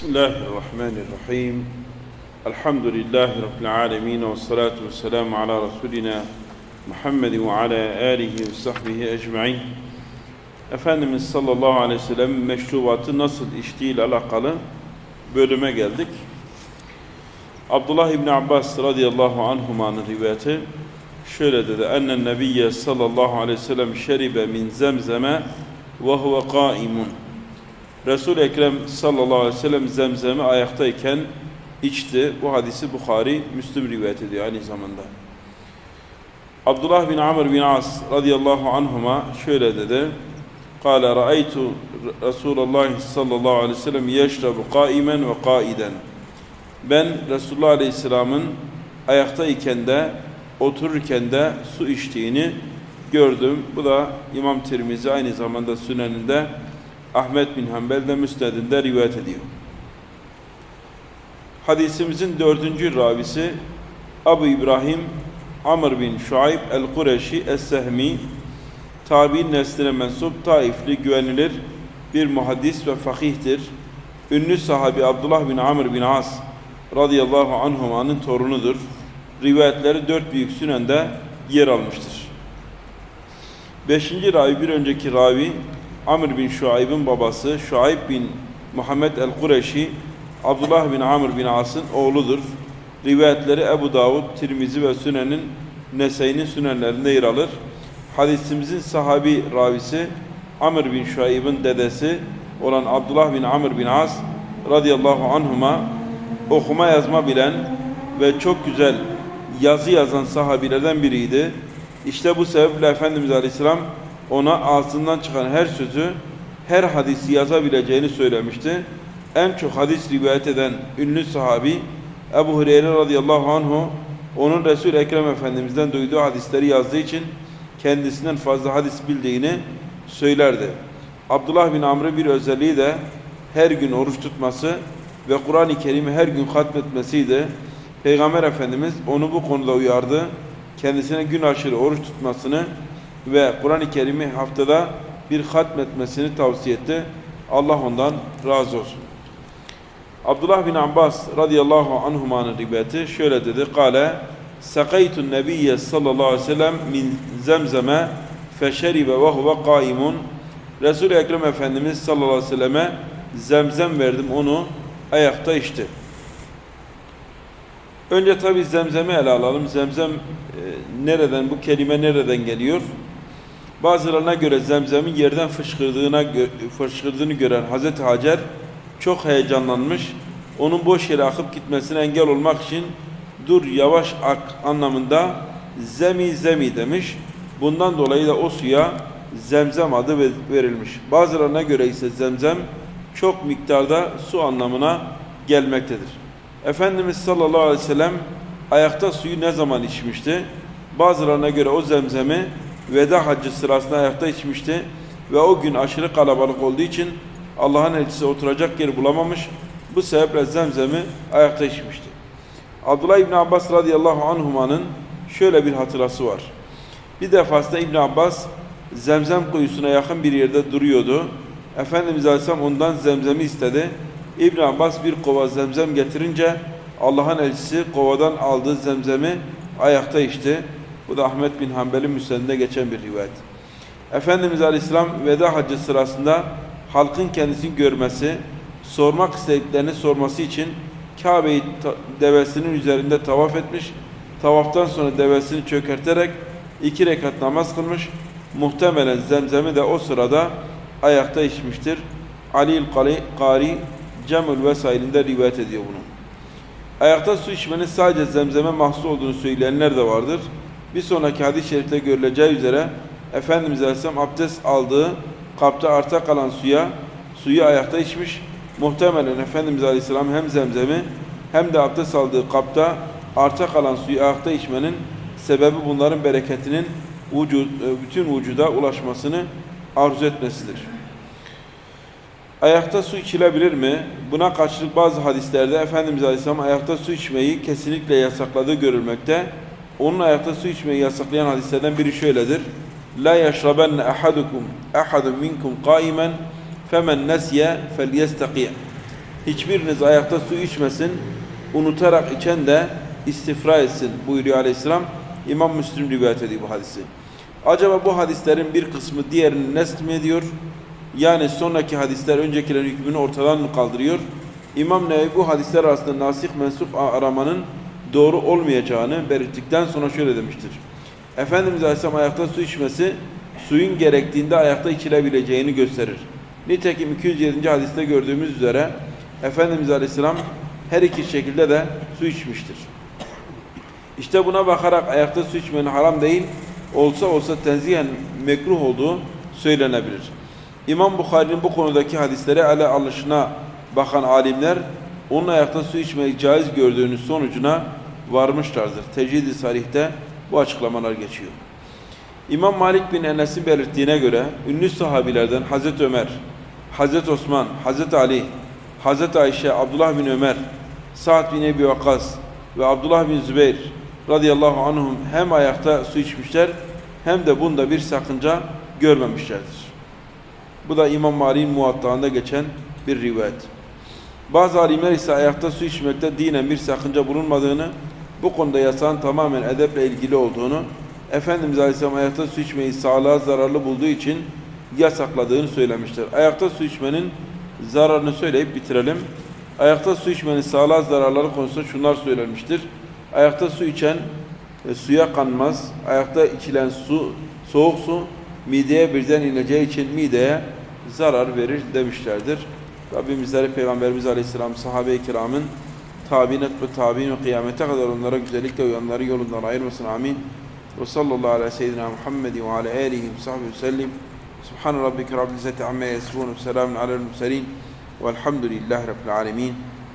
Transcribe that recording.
بسم الله الرحمن الرحيم الحمد لله رب العالمين والصلاة والسلام على رسولنا ala alihi ve sahbihi ecmaîn. Efendimiz sallallahu aleyhi ve sellem meşrubatı nasıl içtiği ile alakalı bölüme geldik. Abdullah İbni Abbas radıyallahu anhumanın rivayeti şöyle dedi. Ennen nebiyye sallallahu aleyhi ve sellem şeribe min zemzeme ve huve kaimun. Resul-i Ekrem sallallahu aleyhi ve sellem zemzemi ayaktayken içti. Bu hadisi Bukhari, Müslüm rivayet ediyor aynı zamanda. Abdullah bin Amr bin As radıyallahu anhuma şöyle dedi. قال رأيت رسول الله sallallahu aleyhi ve sellem yeşrabu kaimen ve kaiden. Ben Resulullah Aleyhisselam'ın ayaktayken de otururken de su içtiğini gördüm. Bu da İmam Tirmizi aynı zamanda Sünen'inde Ahmet bin Hanbel'de Müsned'inde rivayet ediyor. Hadisimizin dördüncü ravisi Abu İbrahim Amr bin Şuayb el-Kureşi es-Sehmi tabi'in nesline mensup Taifli güvenilir bir muhaddis ve fakihtir. Ünlü sahabi Abdullah bin Amr bin As radıyallahu anhumanın torunudur. Rivayetleri dört büyük sünende yer almıştır. Beşinci ravi bir önceki ravi Amr bin Şuayb'ın babası Şuayb bin Muhammed el-Kureşi Abdullah bin Amr bin As'ın oğludur. Rivayetleri Ebu Davud, Tirmizi ve Sünen'in Nesai'nin sünenlerinde yer alır. Hadisimizin sahabi ravisi Amr bin Şuayb'ın dedesi olan Abdullah bin Amr bin As radıyallahu anhuma okuma yazma bilen ve çok güzel yazı yazan sahabilerden biriydi. İşte bu sebeple Efendimiz Aleyhisselam ona ağzından çıkan her sözü, her hadisi yazabileceğini söylemişti. En çok hadis rivayet eden ünlü sahabi Ebu Hureyre radıyallahu anhu onun Resul Ekrem Efendimiz'den duyduğu hadisleri yazdığı için kendisinden fazla hadis bildiğini söylerdi. Abdullah bin Amr'ın bir özelliği de her gün oruç tutması ve Kur'an-ı Kerim'i her gün hatmetmesiydi. Peygamber Efendimiz onu bu konuda uyardı. Kendisine gün aşırı oruç tutmasını ve Kur'an-ı Kerim'i haftada bir hatmetmesini tavsiye etti. Allah ondan razı olsun. Abdullah bin Abbas radıyallahu anhumanın rivayeti şöyle dedi. Kale Sakaytun nebiyye sallallahu aleyhi ve sellem min zemzeme feşeribe ve huve kaimun Resul-i Ekrem Efendimiz sallallahu aleyhi ve selleme zemzem verdim onu ayakta içti. Önce tabi zemzemi ele alalım. Zemzem e, nereden, bu kelime nereden geliyor? Bazılarına göre zemzemin yerden fışkırdığına, fışkırdığını gören Hazreti Hacer çok heyecanlanmış. Onun boş yere akıp gitmesine engel olmak için dur yavaş ak anlamında zemi zemi demiş. Bundan dolayı da o suya zemzem adı verilmiş. Bazılarına göre ise zemzem çok miktarda su anlamına gelmektedir. Efendimiz sallallahu aleyhi ve sellem ayakta suyu ne zaman içmişti? Bazılarına göre o zemzemi veda haccı sırasında ayakta içmişti ve o gün aşırı kalabalık olduğu için Allah'ın elçisi oturacak yer bulamamış. Bu sebeple zemzemi ayakta içmişti. Abdullah İbni Abbas radıyallahu anhumanın şöyle bir hatırası var. Bir defasında İbn Abbas zemzem kuyusuna yakın bir yerde duruyordu. Efendimiz Aleyhisselam ondan zemzemi istedi. İbn Abbas bir kova zemzem getirince Allah'ın elçisi kovadan aldığı zemzemi ayakta içti. Bu da Ahmet bin Hanbel'in müsnedinde geçen bir rivayet. Efendimiz Aleyhisselam veda hacı sırasında halkın kendisini görmesi, sormak istediklerini sorması için Kabe'yi devesinin üzerinde tavaf etmiş. Tavaftan sonra devesini çökerterek iki rekat namaz kılmış. Muhtemelen zemzemi de o sırada ayakta içmiştir. Ali'l Kari Cemül vesailinde rivayet ediyor bunu. Ayakta su içmenin sadece zemzeme mahsus olduğunu söyleyenler de vardır. Bir sonraki hadis-i şerifte görüleceği üzere Efendimiz Aleyhisselam abdest aldığı kapta arta kalan suya suyu ayakta içmiş. Muhtemelen Efendimiz Aleyhisselam hem zemzemi hem de abdest aldığı kapta arta kalan suyu ayakta içmenin sebebi bunların bereketinin vücud, bütün vücuda ulaşmasını arzu etmesidir. Ayakta su içilebilir mi? Buna karşılık bazı hadislerde Efendimiz Aleyhisselam ayakta su içmeyi kesinlikle yasakladığı görülmekte. Onun ayakta su içmeyi yasaklayan hadislerden biri şöyledir. La yeşrabenne ahadukum ahadun minkum qaimen femen nesye felyestaqi. Hiçbiriniz ayakta su içmesin. Unutarak içen de istifra etsin buyuruyor aleyhisselam. İmam Müslim rivayet ediyor bu hadisi. Acaba bu hadislerin bir kısmı diğerini nesl mi ediyor? Yani sonraki hadisler öncekilerin hükmünü ortadan mı kaldırıyor? İmam Nevevi bu hadisler arasında nasih mensup aramanın doğru olmayacağını belirttikten sonra şöyle demiştir. Efendimiz Aleyhisselam ayakta su içmesi suyun gerektiğinde ayakta içilebileceğini gösterir. Nitekim 207. hadiste gördüğümüz üzere Efendimiz Aleyhisselam her iki şekilde de su içmiştir. İşte buna bakarak ayakta su içmenin haram değil, olsa olsa tenzihen mekruh olduğu söylenebilir. İmam Bukhari'nin bu konudaki hadisleri ele alışına bakan alimler onun ayakta su içmeyi caiz gördüğünün sonucuna varmışlardır. Tecrid-i Sarih'te bu açıklamalar geçiyor. İmam Malik bin Enes'in belirttiğine göre ünlü sahabilerden Hazreti Ömer, Hazreti Osman, Hazreti Ali, Hazreti Ayşe, Abdullah bin Ömer, Sa'd bin Ebi Vakkas ve Abdullah bin Zübeyir radıyallahu anhum hem ayakta su içmişler hem de bunda bir sakınca görmemişlerdir. Bu da İmam Malik'in muvattağında geçen bir rivayet. Bazı alimler ise ayakta su içmekte dinen bir sakınca bulunmadığını, bu konuda yasağın tamamen edeple ilgili olduğunu, Efendimiz Aleyhisselam ayakta su içmeyi sağlığa zararlı bulduğu için yasakladığını söylemişler. Ayakta su içmenin zararını söyleyip bitirelim. Ayakta su içmenin sağlığa zararları konusunda şunlar söylenmiştir. Ayakta su içen e, suya kanmaz. Ayakta içilen su, soğuk su mideye birden ineceği için mideye zarar verir demişlerdir. Rabbim bizleri Peygamberimiz Aleyhisselam sahabe-i kiramın tabi'in ve tabi'in ve kıyamete kadar onlara güzellikle uyanları yolundan ayırmasın. Amin. Ve sallallahu ala seyyidina Muhammed ve ala alihi ve sahbihi sellim. Subhan rabbike rabbil izzati amma yasifun ve selamun alel murselin. Velhamdülillahi rabbil alemin.